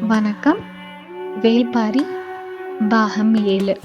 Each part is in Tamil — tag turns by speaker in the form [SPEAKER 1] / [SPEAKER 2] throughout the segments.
[SPEAKER 1] வணக்கம். வேல்பாரி பாகம் ஏழு.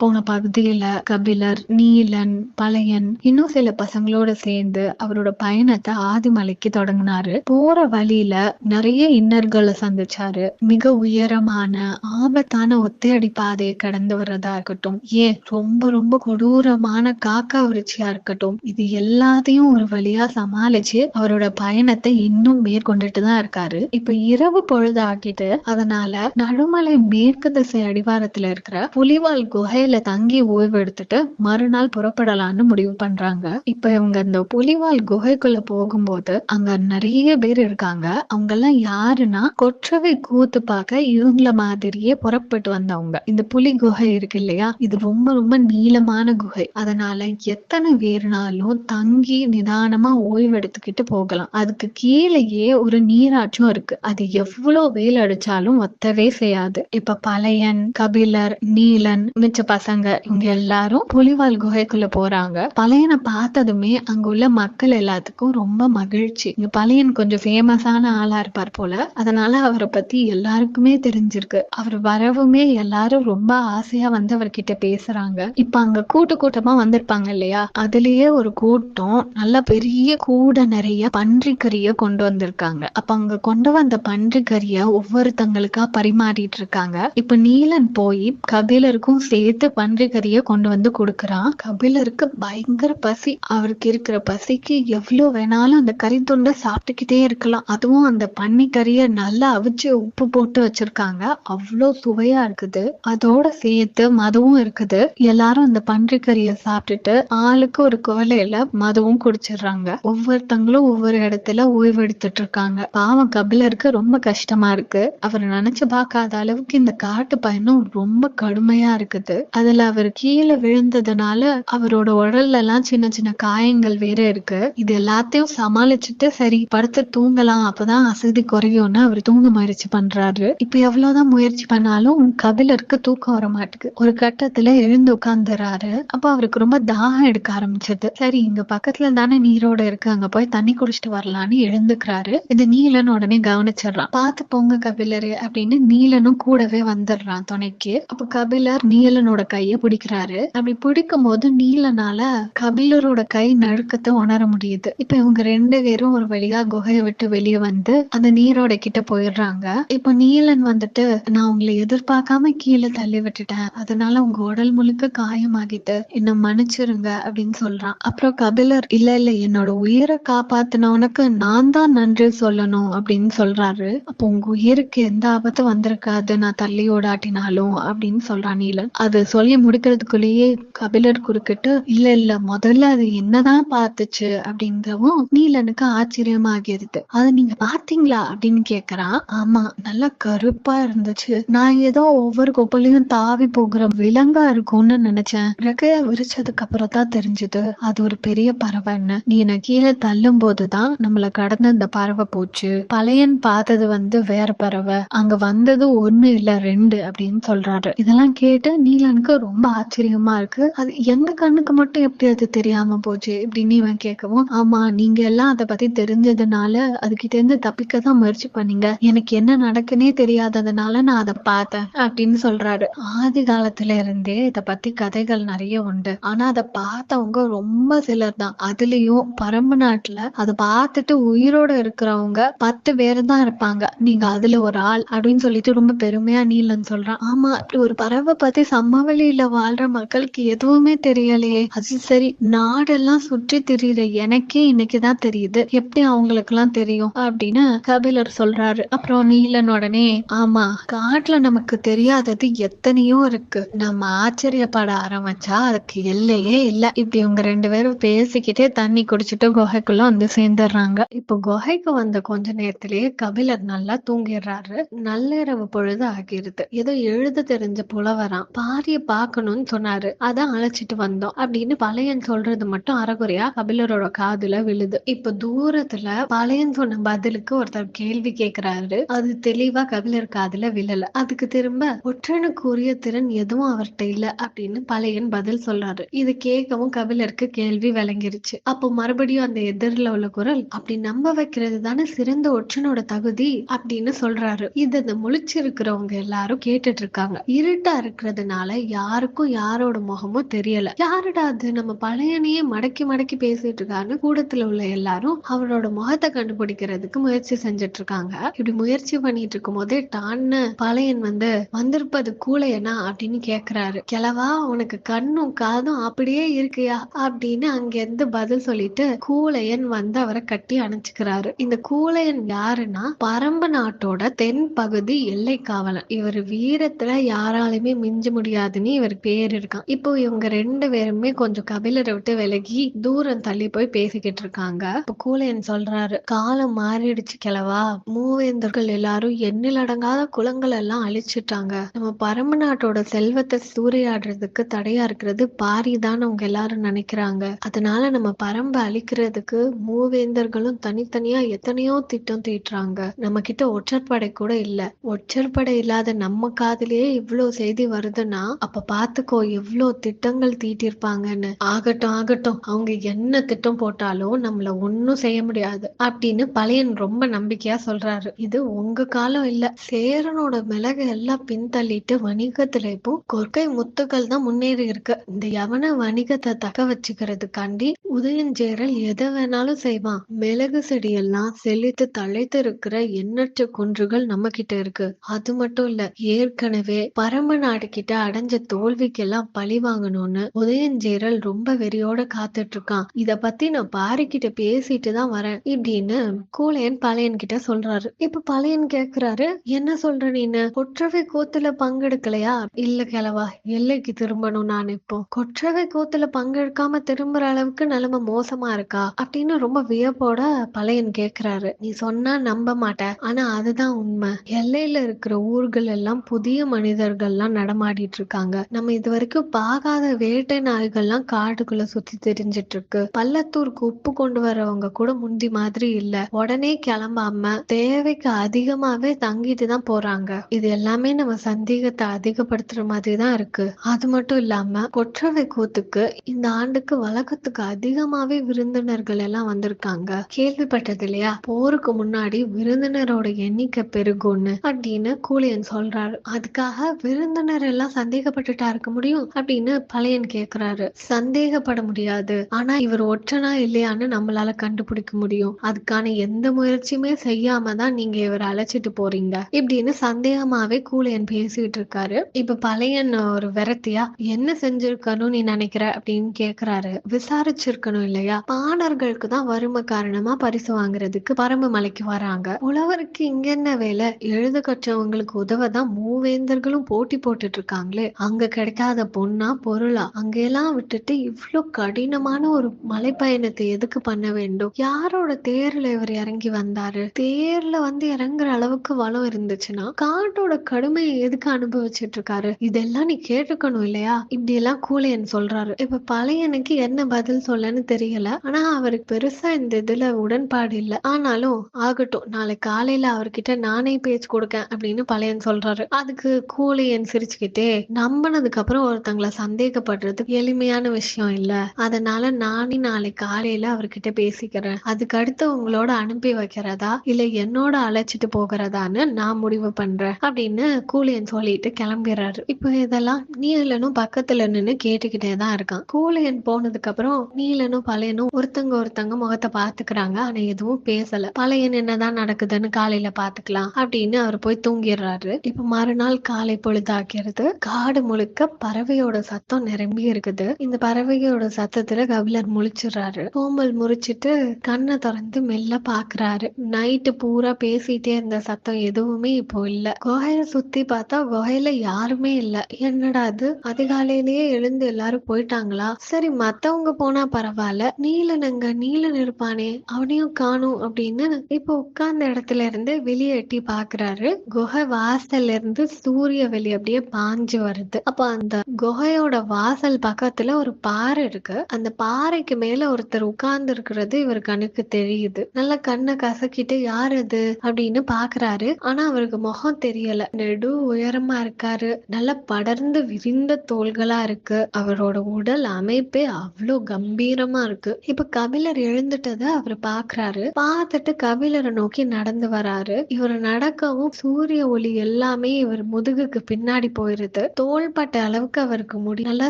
[SPEAKER 1] போன பகுதியில கபிலர் நீலன் பழையன் இன்னும் சில பசங்களோட சேர்ந்து அவரோட பயணத்தை ஆதிமலைக்கு தொடங்கினாரு. போற வழியில நிறைய இன்னர்களை சந்திச்சாரு. மிக உயரமான ஆபத்தான ஒத்தையடி பாதையை கடந்து வர்றதா இருக்கட்டும் ஏன் ரொம்ப ரொம்ப கொடூரமான காக்கா விருச்சியா இருக்கட்டும் இது எல்லாத்தையும் ஒரு வழியா சமாளிச்சு அவரோட பயணத்தை இன்னும் மேற்கொண்டுட்டு தான் இருக்காரு. இப்ப இரவு பொழுது ஆக்கிட்டு அதனால நடுமலை மேற்கு திசை அடிவாரத்துல இருக்கிற புலிவால் குகையில தங்கி ஓய்வு எடுத்துட்டு மறுநாள் புறப்படலாம்னு முடிவு பண்றாங்க. இப்ப இவங்க இந்த புலிவால் குகைக்குள்ள போகும்போது அங்க நிறைய பேர் இருக்காங்க. அவங்க எல்லாம் யாருன்னா கொற்றவை கூத்து பார்க்க இவங்கள மாதிரியே புறப்பட்டு வந்தவங்க. இந்த புலி குகை இருக்கு இல்லையா? இது ரொம்ப ரொம்ப நீளமான குகை. அதனால எத்தனை பேர்னாலும் தங்கி நிதானமா ஓய்வு எடுத்துக்கிட்டு போகலாம். அதுக்கு கீழேயே ஒரு நீராற்றும் இருக்கு. அது எவ்வளவு வெயில் அடிச்சாலும் ஒத்தவே செய்யாது. இப்ப பழையன் கபிலர் நீலன் மிச்ச பசங்க இவங்க எல்லாரும் புலிவால் குகைக்குள்ள போறாங்க. பழையனை பார்த்ததுமே அங்க உள்ள மக்கள் எல்லாத்துக்கும் ரொம்ப மகிழ்ச்சி. இங்க பழையன் கொஞ்சம் ஃபேமஸான ஆளா இருப்பார் போல. அதனால அவரை பத்தி எல்லாருக்குமே தெரிஞ்சிருக்கு. அவர் வரவுமே எல்லாரும் ரொம்ப ஆசையா வந்து அவர்கிட்ட பேசுறாங்க. இப்ப அங்க கூட்டு கூட்டமா வந்திருப்பாங்க இல்லையா? அதுலயே ஒரு கூட்டம் நல்ல பெரிய கூட நிறைய பன்றிக்கறிய கொண்டு வந்திருக்காங்க. அப்ப அங்க கொண்டு வந்த பன்றிக்கறிய ஒவ்வொருத்தங்களுக்கா பரிமாறிட்டு இருக்காங்க. இப்ப நீலன் போய் கபிலருக்கும் சேர்த்து பன்றிக்கறிய கொண்டு வந்து கொடுக்கறான். கபிலருக்கு பயங்கர பசி. அவருக்கு இருக்கிற பசிக்கு எவ்வளவு வேணாலும் அந்த கறி துண்டை சாப்பிட்டுக்கிட்டே இருக்கலாம். அதுவும் அந்த பன்னிக்கறிய நல்லா அவிச்சு உப்பு போட்டு வச்சிருக்காங்க. அவ்வளோ சுவையா இருக்குது. அதோட சேர்த்து மதுவும் இருக்குது. எல்லாரும் அந்த பன்றிக்கறியை சாப்பிட்டுட்டு ஆளுக்கு ஒரு குவலையில மதுவும் குடிச்சிடுறாங்க. ஒவ்வொருத்தங்களும் ஒவ்வொரு இடத்துல ஓய்வு எடுத்துட்டு இருக்காங்க. பாவம் கபிலருக்கு ரொம்ப கஷ்டமா இருக்கு. அவர் நினைச்சு பார்க்காத அளவுக்கு இந்த காட்டு பயணம் ரொம்ப கடுமையா இருக்குது. அதுல அவர் கீழே விழுந்ததுனால அவரோட உடல்ல எல்லாம் சின்ன சின்ன காயங்கள் வேற இருக்கு. இது எல்லாத்தையும் சமாளிச்சுட்டு சரி படுத்து தூங்கலாம். அப்பதான் அசதி குறையும்னு அவர் தூங்க முயற்சி பண்றாரு. இப்ப எவ்வளவுதான் முயற்சி பண்ணாலும் கபிலருக்கு தூக்கம் வர மாட்டேங்குது. ஒரு கட்டத்துல எழுந்து உட்கார்ந்துறாரு அப்ப அவருக்கு ரொம்ப தாகம் எடுக்க ஆரம்பிச்சது. சரி இங்க பக்கத்துல தானே நீரோட இருக்கு. அங்க போய் தண்ணி குடிச்சிட்டு வரலான்னு எழுந்துக்கிறாரு. இது நீலன் உடனே கவனிச்சிடுறான். பார்த்து போங்க கபிலரு அப்படின்னு நீலனும் கூடவே வந்துடுறான் துணைக்கு. அப்ப கபிலர் நீலனோட கைய பிடிக்கிறாரு. அப்படி பிடிக்கும் போது நீலனால கபிலரோட கை நடுக்கத்தை உணர முடியுது. இப்ப இவங்க ரெண்டு பேரும் ஒரு வழியா குகையை விட்டு வெளியே வந்து அந்த நீரோட கிட்ட போயிடுறாங்க. இப்ப நீலன் வந்துட்டு நான் உங்களை எதிர்பார்க்காம கீழே தள்ளி விட்டுட்டேன். அதனால உங்க உடல் முழுக்க காயமாகிட்டு என்ன மன்னிச்சிருங்க அப்படின்னு சொல்றான். அப்புறம் கபிலர் இல்ல இல்ல என்னோட உயிரை காப்பாத்தினவனுக்கு நான் தான் நன்றி சொல்லணும் அப்படின்னு சொல்றாரு. அப்போ உங்க உயிருக்கு எந்த ஆபத்து வந்திருக்காது. நான் தள்ளி ஓடாட்டினாலும் அப்படின்னு சொல்றான் நீலன். அது சொல்லி முடிக்கிறதுக்குள்ளேயே கபிலர் குறுக்கிட்டு இல்ல இல்ல முதல்ல அது என்னதான் பார்த்துச்சு? அப்படின்றவும் நீலனுக்கு ஆச்சரியமாகிருது அது நீங்க பாத்தீங்களா அப்படின்னு கேக்குறா. ஆமா நல்லா கருப்பா இருந்துச்சு. நான் ஏதோ ஒவ்வொரு கொப்பலையும் தாவி போகிற விலங்கா இருக்கும்னு நினைச்சேன். ரெக்கைய விரிச்சதுக்கு அப்புறம் தான் தெரிஞ்சது. அது ஒரு பெரிய பறவைன்னு. நீ என்ன கீழே தள்ளும் போதுதான் நம்மள கடந்து இந்த பறவை போச்சு. பழையன் பார்த்தது வந்து வேற பறவை. அங்க வந்தது ஒண்ணு இல்ல ரெண்டு அப்படின்னு சொல்றாரு. இதெல்லாம் கேட்டு நீலன் நீலனுக்கு ரொம்ப ஆச்சரியமா இருக்கு. அது எங்க கண்ணுக்கு மட்டும் எப்படி அது தெரியாம போச்சு இப்படின்னு இவன் கேட்கவும் ஆமா நீங்க எல்லாம் அதை பத்தி தெரிஞ்சதுனால அதுகிட்ட இருந்து தப்பிக்க தான் முயற்சி பண்ணீங்க. எனக்கு என்ன நடக்குன்னே தெரியாததுனால நான் அதை பார்த்தேன் அப்படின்னு சொல்றாரு. ஆதி காலத்துல இருந்தே இதை பத்தி கதைகள் நிறைய உண்டு. ஆனா அதை பார்த்தவங்க ரொம்ப சிலர் தான். அதுலயும் பரம்பு நாட்டுல அதை பார்த்துட்டு உயிரோட இருக்கிறவங்க பத்து பேர் தான் இருப்பாங்க. நீங்க அதுல ஒரு ஆள் அப்படின்னு சொல்லிட்டு ரொம்ப பெருமையா நீலன் சொல்றான். ஆமா அப்படி ஒரு பறவை பத்தி சமவெளியில வாழ்ற மக்களுக்கு எதுவுமே தெரியலையே. அது சரி நாடெல்லாம் சுற்றி திரியுற எனக்கே இன்னைக்குதான் தெரியுது. எப்படி அவங்களுக்கு எல்லாம் தெரியும்? அப்படின்னு கபிலர் சொல்றாரு. அப்புறம் நீலன் உடனே ஆமா காட்டுல நமக்கு தெரியாதது எத்தனையோ இருக்கு. நம்ம ஆச்சரியப்பட ஆரம்பிச்சா அதுக்கு எல்லையே இல்ல. இப்படி இவங்க ரெண்டு பேரும் பேசிக்கிட்டே தண்ணி குடிச்சிட்டு குகைக்குள்ள வந்து சேர்ந்துடுறாங்க. இப்போ குகைக்கு வந்த கொஞ்ச நேரத்திலேயே கபிலர் நல்லா தூங்கிடுறாரு. நள்ளிரவு பொழுது ஆகிருது. ஏதோ எழுத தெரிஞ்ச புலவரான் பாரிய
[SPEAKER 2] பாரியை பார்க்கணும்னு சொன்னாரு. அதான் அழைச்சிட்டு வந்தோம். அப்படின்னு பழையன் சொல்றது மட்டும் அறகுறையா கபிலரோட காதுல விழுது. இப்ப தூரத்துல பழையன் சொன்ன பதிலுக்கு ஒருத்தர் கேள்வி கேக்குறாரு. அது தெளிவா கபிலர் காதுல விழல. அதுக்கு திரும்ப ஒற்றனுக்குரிய திறன் எதுவும் அவர்கிட்ட இல்ல அப்படின்னு பழையன் பதில் சொல்றாரு. இது கேட்கவும் கபிலருக்கு கேள்வி விளங்கிருச்சு. அப்போ மறுபடியும் அந்த எதிரில உள்ள குரல் அப்படி நம்ப வைக்கிறது தானே சிறந்த ஒற்றனோட தகுதி? அப்படின்னு சொல்றாரு. இது இந்த முழிச்சிருக்கிறவங்க எல்லாரும் கேட்டுட்டு இருக்காங்க. இருட்டா இருக்கிறதுனால யாருக்கும் யாரோட முகமும் தெரியல. யாருடா அது? நம்ம பழையனையே மடக்கி மடக்கி பேசிட்டு இருக்காருன்னு கூடத்துல உள்ள எல்லாரும் அவரோட முகத்தை கண்டுபிடிக்கிறதுக்கு முயற்சி செஞ்சுட்டு இருக்காங்க இப்படி முயற்சி பண்ணிட்டு இருக்கும் போதே டான்னு பழையன் வந்து வந்திருப்பது கூலையனா? அப்படின்னு கேக்குறாரு. கிளவா உனக்கு கண்ணும் காதும் அப்படியே இருக்கியா? அப்படின்னு அங்க இருந்து பதில் சொல்லிட்டு கூலையன் வந்து அவரை கட்டி அணைச்சுக்கிறாரு. இந்த கூலையன் யாருன்னா பரம்பு நாட்டோட தென் பகுதி எல்லை காவலன் இவர் வீரத்துல யாராலுமே மிஞ்ச முடியாதுன்னு இவர் பேர் இருக்கான். இப்போ இவங்க ரெண்டு பேருமே கொஞ்சம் கபிலரை விட்டு விலகி தூரம் தள்ளி போய் பேசிக்கிட்டு இருக்காங்க. இப்போ கூலையன் சொல்றாரு காலம் மாறிடுச்சு கிழவா. மூவேந்தர்கள் எல்லாரும் எண்ணில் அடங்காத குளங்கள் எல்லாம் அழிச்சிட்டாங்க. நம்ம பரம்பு நாட்டோட செல்வத்தை சூறையாடுறதுக்கு தடையா இருக்கிறது பாரி தான் அவங்க எல்லாரும் நினைக்கிறாங்க. அதனால நம்ம பரம்பை அழிக்கிறதுக்கு மூவேந்தர்களும் தனித்தனியா எத்தனையோ திட்டம் தீட்டுறாங்க. நம்ம கிட்ட ஒற்றற்படை கூட இல்ல. ஒற்றற்படை இல்லாத நம்ம காதுலயே இவ்வளவு செய்தி வருதுன்னா அப்ப பாத்துக்கோ எவ்வளவு திட்டங்கள் தீட்டிருப்பாங்கன்னு. ஆகட்டும் ஆகட்டும். அவங்க என்ன திட்டம் போட்டாலும் நம்மள ஒண்ணும் செய்ய முடியாது. அப்படின்னு பழையன் ரொம்ப நம்பிக்கையா சொல்றாரு. இது உங்க காலம் இல்ல. சேரனோட மிளகு எல்லாம் பின்தள்ளிட்டு வணிகத்துல இப்போ கொற்கை முத்துக்கள் தான் முன்னேறி இருக்கு. இந்த யவன வணிகத்தை தக்க வச்சுக்கிறதுக்காண்டி உதயஞ்சேரல் எதை வேணாலும் செய்வான். மிளகு செடியெல்லாம் செழித்து தழைத்து இருக்கிற எண்ணற்ற குன்றுகள் நம்ம கிட்ட இருக்கு. அது மட்டும் இல்ல ஏற்கனவே பரம நாடு கிட்ட அடைஞ்ச தோல்விக்கெல்லாம் பழி வாங்கணும்னு உதயஞ்சேரல் ரொம்ப வெறியோட காத்துட்டு இருக்கான் இத பத்தி நான் பாரி கிட்ட பேசிட்டு தான் வரேன் இப்படின்னு கூலையன் பழையன் கிட்ட சொல்றாரு. இப்ப பழையன் கேக்குறாரு என்ன சொல்ற நீனு? கொற்றவை கூத்துல பங்கெடுக்கலையா? இல்ல கிழவா எல்லைக்கு திரும்பணும் நான் இப்போ. கொற்றவை கூத்துல பங்கெடுக்காம திரும்புற அளவுக்கு நிலைமை மோசமா இருக்கா? அப்படின்னு ரொம்ப வியப்போட பழையன் கேக்குறாரு. நீ சொன்னா நம்ப மாட்ட. ஆனா அதுதான் உண்மை. எல்லையில இருக்கிற ஊர்கள் எல்லாம் புதிய மனிதர்கள்லாம் நடமாடிட்டு இருக்காங்க நம்ம இது வரைக்கும் பார்க்காத வேட்டை நாய்கள்லாம் காட்டுக்குள்ள சுத்தி தெரிஞ்சிட்டு இருக்கு பள்ளத்தூருக்கு உப்பு கொண்டு வரவங்க கூட முந்தி மாதிரி இல்ல. உடனே கிளம்பாம தேவைக்கு அதிகமாவே தங்கிட்டு தான் போறாங்க. இது எல்லாமே நம்ம சந்தேகத்தை அதிகப்படுத்துற மாதிரி தான் இருக்கு. அது மட்டும் இல்லாம கொற்றவை கூத்துக்கு இந்த ஆண்டுக்கு வழக்கத்துக்கு அதிகமாவே விருந்தினர்கள் எல்லாம் வந்திருக்காங்க. கேள்விப்பட்டது இல்லையா? போருக்கு முன்னாடி விருந்தினரோட எண்ணிக்கை பெருகும்னு அப்படின்னு கூலியன் சொல்றாரு. அதுக்காக விருந்தினர் எல்லாம் சந்தேக சந்தேகப்பட்டுட்டா இருக்க முடியும் அப்படின்னு பழையன் கேக்குறாரு. சந்தேகப்பட முடியாது. ஆனா இவர் ஒற்றனா இல்லையான்னு நம்மளால கண்டுபிடிக்க முடியும். அதுக்கான எந்த முயற்சியுமே செய்யாம தான் நீங்க இவரை அழைச்சிட்டு போறீங்க. இப்படின்னு சந்தேகமாவே கூலியன் பேசிட்டு இருக்காரு. இப்ப பழையன் ஒரு விரத்தியா என்ன செஞ்சிருக்கணும் நீ நினைக்கிற? அப்படின்னு கேக்குறாரு. விசாரிச்சிருக்கணும் இல்லையா? பாணர்களுக்கு தான் வறுமை காரணமா பரிசு வாங்குறதுக்கு பரம்பு மலைக்கு வராங்க. உழவருக்கு இங்க என்ன வேலை? எழுத கற்றவங்களுக்கு உதவதான் மூவேந்தர்களும் போட்டி போட்டுட்டு இருக்காங்களே அங்க கிடைக்காத பொண்ணா பொருளா? அங்கெல்லாம் விட்டுட்டு இவ்வளவு கடினமான ஒரு மலைப்பயணத்தை எதுக்கு பண்ண வேண்டும்? யாரோட தேர்ல இவர் இறங்கி வந்தாரு? தேர்ல வந்து இறங்குற அளவுக்கு வளம் இருந்துச்சுன்னா காட்டோட கடுமையை எதுக்கு அனுபவிச்சுட்டு இருக்காரு இதெல்லாம் நீ கேட்டுக்கணும் இல்லையா? இப்படி எல்லாம் கூலையன் சொல்றாரு. இப்ப பழையனுக்கு என்ன பதில் சொல்லன்னு தெரியல. ஆனா அவருக்கு பெருசா இந்த இதுல உடன்பாடு இல்ல. ஆனாலும் ஆகட்டும் நாளை காலையில அவர்கிட்ட நானே பேச்சு கொடுக்கேன் அப்படின்னு பழையன் சொல்றாரு. அதுக்கு கூலியன் சிரிச்சுக்கிட்டே நம்பினதுக்கு அப்புறம் ஒருத்தங்களை சந்தேகப்படுறது எளிமையான விஷயம் இல்ல. அதனால நானே நாளை காலையில அவர்கிட்ட பேசிக்கிறேன். அதுக்கு அடுத்து உங்களோட அனுப்பி வைக்கிறதா? இல்ல என்னோட அழைச்சிட்டு போகிறதான்னு நான் முடிவு பண்றேன். அப்படின்னு கூலியன் சொல்லிட்டு கிளம்பிடுறாரு இப்போ இதெல்லாம் நீலனும் பக்கத்துல நின்னு கேட்டுக்கிட்டே தான் இருக்கான். கூலியன் போனதுக்கு அப்புறம் நீலனும் பழையனும் ஒருத்தங்க ஒருத்தங்க முகத்தை பாத்துக்கிறாங்க ஆனா எதுவும் பேசல. பழையன் என்னதான் நடக்குதுன்னு காலையில பாத்துக்கலாம் அப்படின்னு அவர் போய் தூங்கிடுறாரு. இப்ப மறுநாள் காலை பொழுதாக்கிறது காடு முழுக்க பறவையோட சத்தம் நிரம்பி இருக்குது. இந்த பறவையோட சத்தத்துல கபிலர் முழிச்சிடுறாரு. கோமல் முறிச்சிட்டு கண்ணை திறந்து மெல்ல பாக்குறாரு. நைட்டு பூரா பேசிட்டே இருந்த சத்தம் எதுவுமே இப்போ இல்ல. குகைய சுத்தி பார்த்தா குகையில யாருமே இல்ல. என்னடா அது அதிகாலையிலேயே எழுந்து எல்லாரும் போயிட்டாங்களா? சரி மத்தவங்க போனா பரவாயில்ல. நீலன் நீலன் இருப்பானே. அவனையும் காணும் அப்படின்னு இப்போ உட்கார்ந்த இடத்துல இருந்து வெளியே எட்டி பாக்குறாரு. குகை வாசல்ல இருந்து சூரிய வெளி அப்படியே பாஞ்சு வருது. வருது அப்ப அந்த குகையோட வாசல் பக்கத்துல ஒரு பாறை இருக்கு. அந்த பாறைக்கு மேல ஒருத்தர் உட்கார்ந்து இருக்கிறது இவர் கண்ணுக்கு தெரியுது. நல்லா கண்ணை கசக்கிட்டு யார் அது? அப்படின்னு பாக்குறாரு. ஆனா அவருக்கு முகம் தெரியல. நெடு உயரமா இருக்காரு. நல்லா படர்ந்து விரிந்த தோள்களா இருக்கு. அவரோட உடல் அமைப்பே அவ்வளோ கம்பீரமா இருக்கு. இப்ப கபிலர் எழுந்துட்டத அவர் பாக்குறாரு. பார்த்துட்டு கபிலரை நோக்கி நடந்து வராரு. இவர் நடக்கவும் சூரிய ஒளி எல்லாமே இவர் முதுகுக்கு பின்னாடி போயிருது. தோல் தோள்பட்ட அளவுக்கு அவருக்கு முடி நல்லா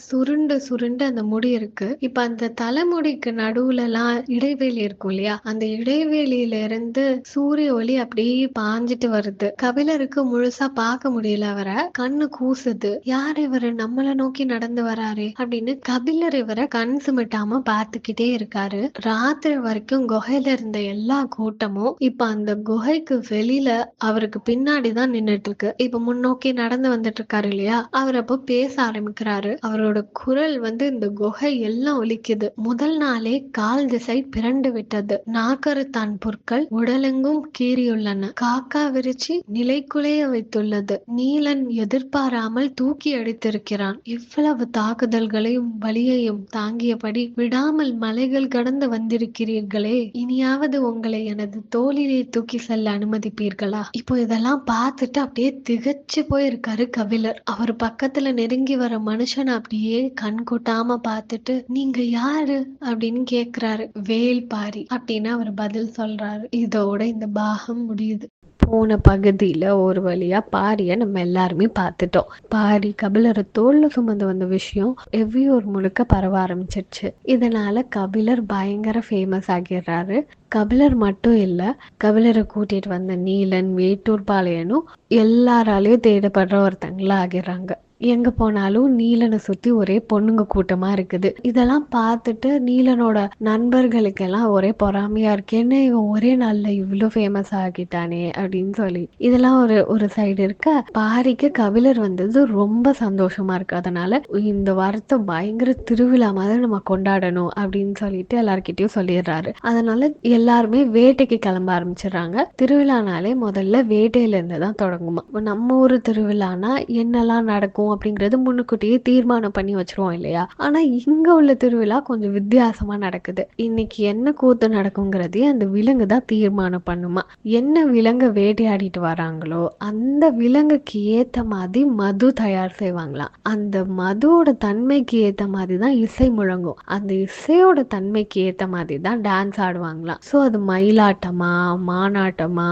[SPEAKER 2] சுருண்டு சுருண்டு அந்த முடி இருக்கு. இப்ப அந்த தலைமுடிக்கு நடுவுல எல்லாம் இடைவெளி இருக்கும் இல்லையா? அந்த இடைவெளியில இருந்து சூரிய ஒளி அப்படியே பாஞ்சிட்டு வருது. கபிலருக்கு முழுசா பார்க்க முடியல அவரை. கண்ணு கூசுது. யார் இவரு? நம்மள நோக்கி நடந்து வராரு அப்படின்னு கபிலர் இவரை கண் சுமிட்டாம பார்த்துக்கிட்டே இருக்காரு. ராத்திரி வரைக்கும் குகையில இருந்த எல்லா கூட்டமும் இப்ப அந்த குகைக்கு வெளியில அவருக்கு பின்னாடிதான் நின்னுட்டு இருக்கு. இப்ப முன்னோக்கி நடந்து வந்துட்டு இருக்காரு இல்லையா? அவர் அப்போ பேச ஆரம்பிக்கிறாரு. அவரோட குரல் வந்து இந்த குகை எல்லாம் ஒலிக்குது. முதல் நாளே கால் திசை பிறண்டு விட்டது. நாக்கருத்தான் புற்கள் உடலெங்கும் கீறியுள்ளன. காக்கா விரிச்சி நிலைக்குலைய வைத்துள்ளது. நீலன் எதிர்பாராமல் தூக்கி அடித்திருக்கிறான். இவ்வளவு தாக்குதல்களையும் வலியையும் தாங்கியபடி விடாமல் மலைகள் கடந்து வந்திருக்கிறீர்களே. இனியாவது உங்களை எனது தோளிலே தூக்கி செல்ல அனுமதிப்பீர்களா? இப்போ இதெல்லாம் பார்த்துட்டு அப்படியே திகச்சு போயிருக்காரு கபிலர். அவர் பக்கத்துல நெருங்கி வர மனுஷன் அப்படியே கண் கொட்டாம பார்த்துட்டு நீங்க யாரு? அப்படின்னு கேக்குறாரு. வேல்பாரி அப்படின்னு அவர் பதில் சொல்றாரு. இதோட இந்த பாகம் முடியுது. போன பகுதியில ஒரு வழியா பாரிய நம்ம எல்லாருமே பார்த்துட்டோம். பாரி கபிலரை தோல்ல சுமந்து வந்த விஷயம் எவ்வியூர் முழுக்க பரவ ஆரம்பிச்சிருச்சு. இதனால கபிலர் பயங்கர ஃபேமஸ் ஆகிடுறாரு. கபிலர் மட்டும் இல்ல கபிலரை கூட்டிட்டு வந்த நீலன் வேட்டூர் பாளையனும் எல்லாராலையும் தேடப்படுற ஒருத்தங்களா ஆகிடுறாங்க. எங்க போனாலும் நீலனை சுத்தி ஒரே பொண்ணுங்க கூட்டமா இருக்குது. இதெல்லாம் பார்த்துட்டு நீலனோட நண்பர்களுக்கெல்லாம் ஒரே பொறாமையா இருக்கு. என்ன இவன் ஒரே நாள்ல இவ்வளோ ஃபேமஸ் ஆகிட்டானே? அப்படின்னு சொல்லி. இதெல்லாம் ஒரு ஒரு சைடு இருக்க. பாரிக்கு கபிலர் வந்தது ரொம்ப சந்தோஷமா இருக்கு. அதனால இந்த வாரத்தை பயங்கர திருவிழா மாதிரி நம்ம கொண்டாடணும் அப்படின்னு சொல்லிட்டு எல்லார்கிட்டயும் சொல்லிடுறாரு. அதனால எல்லாருமே வேட்டைக்கு கிளம்ப ஆரம்பிச்சிடுறாங்க. திருவிழானாலே முதல்ல வேட்டையில இருந்து தான் தொடங்குமா. நம்ம ஊர் திருவிழானா என்னெல்லாம் நடக்கும்? அப்படிங்கிறது முன்னுக்கூட்டியே தீர்மானம் பண்ணி வச்சிருவோம் இல்லையா? ஆனா இங்க உள்ள திருவிழா கொஞ்சம் வித்தியாசமா நடக்குது. இன்னைக்கு என்ன கூத்து நடக்குங்கிறதே அந்த விலங்கு தான் தீர்மானம் பண்ணுமா. என்ன விலங்கை வேட்டையாடிட்டு வராங்களோ அந்த விலங்குக்கு ஏத்த மாதிரி மது தயார் செய்வாங்களாம். அந்த மதுவோட தன்மைக்கு ஏத்த மாதிரி தான் இசை முழங்கும். அந்த இசையோட தன்மைக்கு ஏத்த மாதிரி தான் டான்ஸ் ஆடுவாங்களாம். ஸோ அது மயிலாட்டமா மானாட்டமா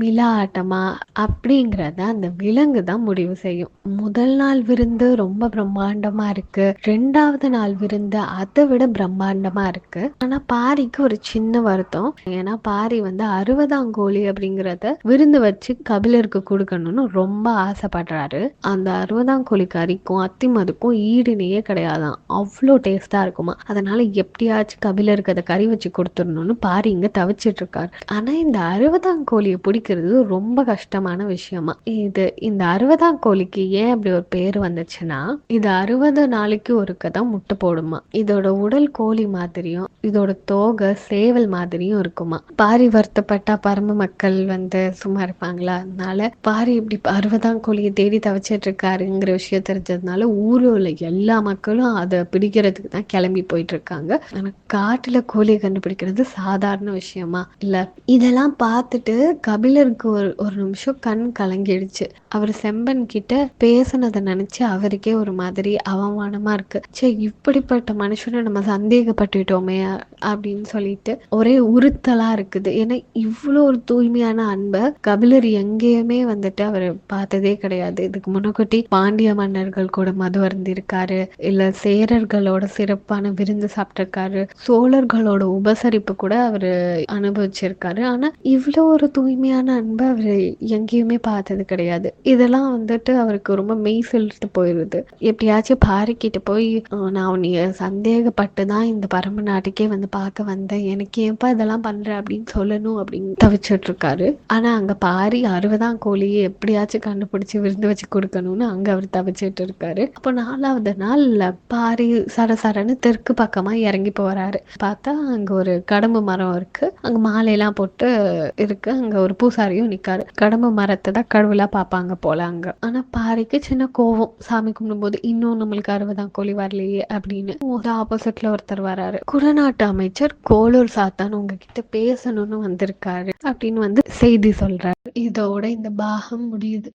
[SPEAKER 2] மிலா ஆட்டமா அப்படிங்கறத அந்த விலங்கு தான் முடிவு செய்யும். முதல் நாள் நாள் விருந்து ரொம்ப பிரம்மாண்டமா இருக்கு. ரெண்டாவது நாள் விருந்து அதை விட பிரம்மாண்டமா இருக்கு. ஆனா பாரிக்கு ஒரு சின்ன வருத்தம். ஏன்னா பாரி வந்து அறுபதாம் கோழி அப்படிங்கறத விருந்து வச்சு கபிலருக்கு கொடுக்கணும்னு ரொம்ப ஆசைப்படுறாரு. அந்த அறுபதாம் கோழி கறிக்கும் அத்திமதுக்கும் ஈடுனையே கிடையாதான். அவ்வளோ டேஸ்டா இருக்குமா. அதனால எப்படியாச்சும் கபிலருக்கு அதை கறி வச்சு கொடுத்துடணும்னு பாரி இங்க தவிச்சிட்டு இருக்காரு ஆனா இந்த அறுபதாம் கோழியை பிடிக்கிறது ரொம்ப கஷ்டமான விஷயமா. இது இந்த அறுபதாம் கோழிக்கு ஏன் அப்படி ஒரு பேர் வந்துச்சுன்னா இது அறுபது நாளைக்கு ஒருக்க தான் முட்டை போடுமா. இதோட உடல் கோழி மாதிரியும் இதோட தோகை சேவல் மாதிரியும் இருக்குமா. பாரி வருத்தப்பட்டா பரம மக்கள் வந்து சும்மா இருப்பாங்களா? அதனால பாரி இப்படி அறுபதாம் கோழியை தேடி தவிச்சிட்டு இருக்காருங்கிற விஷயம் தெரிஞ்சதுனால ஊர்ல உள்ள எல்லா மக்களும் அதை பிடிக்கிறதுக்கு தான் கிளம்பி போயிட்டு இருக்காங்க. ஆனா காட்டுல கோழியை கண்டுபிடிக்கிறது சாதாரண விஷயமா? இல்ல. இதெல்லாம் பார்த்துட்டு கபிலருக்கு ஒரு ஒரு நிமிஷம் கண் கலங்கிடுச்சு. அவர் செம்பன் கிட்ட பேசுனதை நினைச்சு அவருக்கே ஒரு மாதிரி அவமானமா இருக்கு. சே இப்படிப்பட்ட மனுஷனை நம்ம சந்தேகப்பட்டுட்டோமே அப்படின்னு சொல்லிட்டு ஒரே உறுத்தலா இருக்குது. ஏன்னா இவ்வளோ ஒரு தூய்மையான அன்பை கபிலர் எங்கேயுமே வந்துட்டு அவர் பார்த்ததே கிடையாது. இதுக்கு முன்னக்கூட்டி பாண்டிய மன்னர்கள் கூட மது அருந்திருக்காரு. இல்ல சேரர்களோட சிறப்பான விருந்து சாப்பிட்டிருக்காரு. சோழர்களோட உபசரிப்பு கூட அவரு அனுபவிச்சிருக்காரு. ஆனா இவ்வளோ ஒரு தூய்மையான அன்பை அவர் எங்கேயுமே பார்த்தது கிடையாது. இதெல்லாம் வந்துட்டு அவருக்கு ரொம்ப மெய் சொல்லிட்டு போயிருது. எப்படியாச்சும் பாரிக்கிட்டு போய் நான் உன்னைய சந்தேகப்பட்டு தான் இந்த பரம்பு நாட்டுக்கே வந்து பார்க்க வந்தேன். எனக்கு ஏன்ப்பா இதெல்லாம் பண்ற? அப்படின்னு சொல்லணும் அப்படின்னு தவிச்சிட்டு இருக்காரு ஆனா அங்க பாரி அறுபதாம் கோழியை எப்படியாச்சும் கண்டுபிடிச்சு விருந்து வச்சு கொடுக்கணும்னு அங்க அவர் தவிச்சிட்டு இருக்காரு அப்போ நாலாவது நாள் பாரி சரசரன்னு தெற்கு பக்கமா இறங்கி போறாரு. பார்த்தா அங்க ஒரு கடம்பு மரம் இருக்கு. அங்க மாலையெல்லாம் போட்டு இருக்கு. அங்க ஒரு பூசாரியும் நிக்காரு. கடம்பு மரத்தை தான் கடவுளா பார்ப்பாங்க போல அங்க. ஆனா பாரிக்கு சின்ன கோவம் கோவம் சாமி கும்பிடும்போது இன்னும் நம்மளுக்கு அறுபதாம் கோழி வரலையே அப்படின்னு. ஒரு ஆப்போசிட்ல ஒருத்தர் வராரு. குடநாட்டு அமைச்சர் கோலூர் சாத்தான் உங்ககிட்ட பேசணும்னு வந்திருக்காரு அப்படின்னு வந்து செய்தி சொல்றாரு. இதோட இந்த பாகம் முடியுது.